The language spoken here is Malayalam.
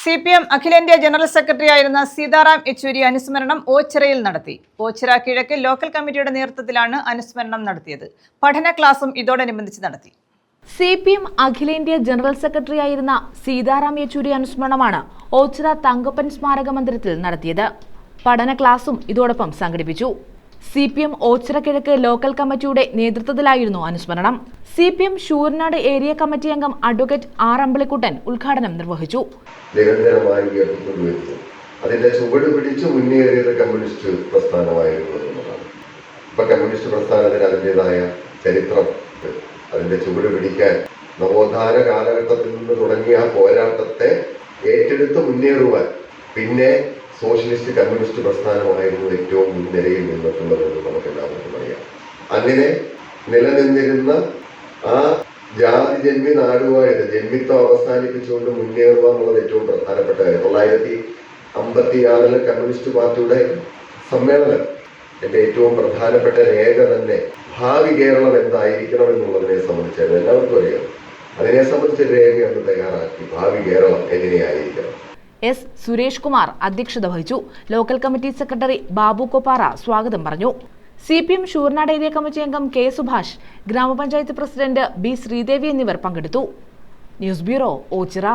സി പി എം അഖിലേന്ത്യാ ജനറൽ സെക്രട്ടറി ആയിരുന്ന സീതാറാം യെച്ചൂരി അനുസ്മരണം ഓച്ചിറയിൽ നടത്തി. ഓച്ചിറ കിഴക്ക് ലോക്കൽ കമ്മിറ്റിയുടെ നേതൃത്വത്തിലാണ് അനുസ്മരണം നടത്തിയത്. പഠന ക്ലാസും ഇതോടനുബന്ധിച്ച് നടത്തി. സി പി എം അഖിലേന്ത്യാ ജനറൽ സെക്രട്ടറി ആയിരുന്ന സീതാറാം യെച്ചൂരി അനുസ്മരണമാണ് ഓച്ചിറ തങ്കപ്പൻ സ്മാരക മന്ദിരത്തിൽ നടത്തിയത്. പഠന ക്ലാസും ഇതോടൊപ്പം സംഘടിപ്പിച്ചു. C P M Ochira local കമ്മിറ്റിയുടെ നേതൃത്വത്തിലായിരുന്നു അനുസ്മരണം. C P M Sooranad area committee അംഗം അഡ്വക്കേറ്റ് ആർ അമ്പളിക്കുട്ടൻ ഉദ്ഘാടനം നിർവഹിച്ചു. അതിന്റെ ചുവട് പിടിച്ച് മുന്നേറിയത് കമ്മ്യൂണിസ്റ്റ് പ്രസ്ഥാനമായിരുന്നു എന്നുള്ളതാണ്. ഇപ്പൊ കമ്മ്യൂണിസ്റ്റ് പ്രസ്ഥാനത്തിന് അതിന്റെതായ ചരിത്രം. അതിന്റെ ചുവട് പിടിക്കാൻ നവോത്ഥാന കാലഘട്ടത്തിൽ നിന്ന് തുടങ്ങിയ പോരാട്ടത്തെ ഏറ്റെടുത്ത് മുന്നേറുവാൻ പിന്നെ സോഷ്യലിസ്റ്റ് കമ്മ്യൂണിസ്റ്റ് പ്രസ്ഥാനമായിരുന്നു ഏറ്റവും മുൻനിരയിൽ നിന്നിട്ടുള്ളതെന്ന് നമുക്ക് എല്ലാവർക്കും അറിയാം. അങ്ങനെ നിലനിന്നിരുന്ന ആ ജാതി ജന്മി നാടുവായത് ജന്മിത്വം അവസാനിപ്പിച്ചുകൊണ്ട് മുന്നേറുക എന്നുള്ളത് ഏറ്റവും പ്രധാനപ്പെട്ട കാര്യം. തൊള്ളായിരത്തി അമ്പത്തി ആറിലെ കമ്മ്യൂണിസ്റ്റ് പാർട്ടിയുടെ സമ്മേളനം എന്റെ ഏറ്റവും പ്രധാനപ്പെട്ട രേഖ തന്നെ ഭാവി കേരളം എന്തായിരിക്കണം എന്നുള്ളതിനെ സംബന്ധിച്ചായിരുന്നു. എല്ലാവർക്കും അറിയാം. അതിനെ സംബന്ധിച്ച രേഖ അന്ന് തയ്യാറാക്കി ഭാവി കേരളം എങ്ങനെയായിരിക്കണം? എസ് സുരേഷ് കുമാർ അധ്യക്ഷത വഹിച്ചു. Local committee secretary Babu Koppara സ്വാഗതം പറഞ്ഞു. C P M Sooranad area committee അംഗം K Subhash grama panchayat president B Sreedevi എന്നിവർ പങ്കെടുത്തു. News bureau Ochira.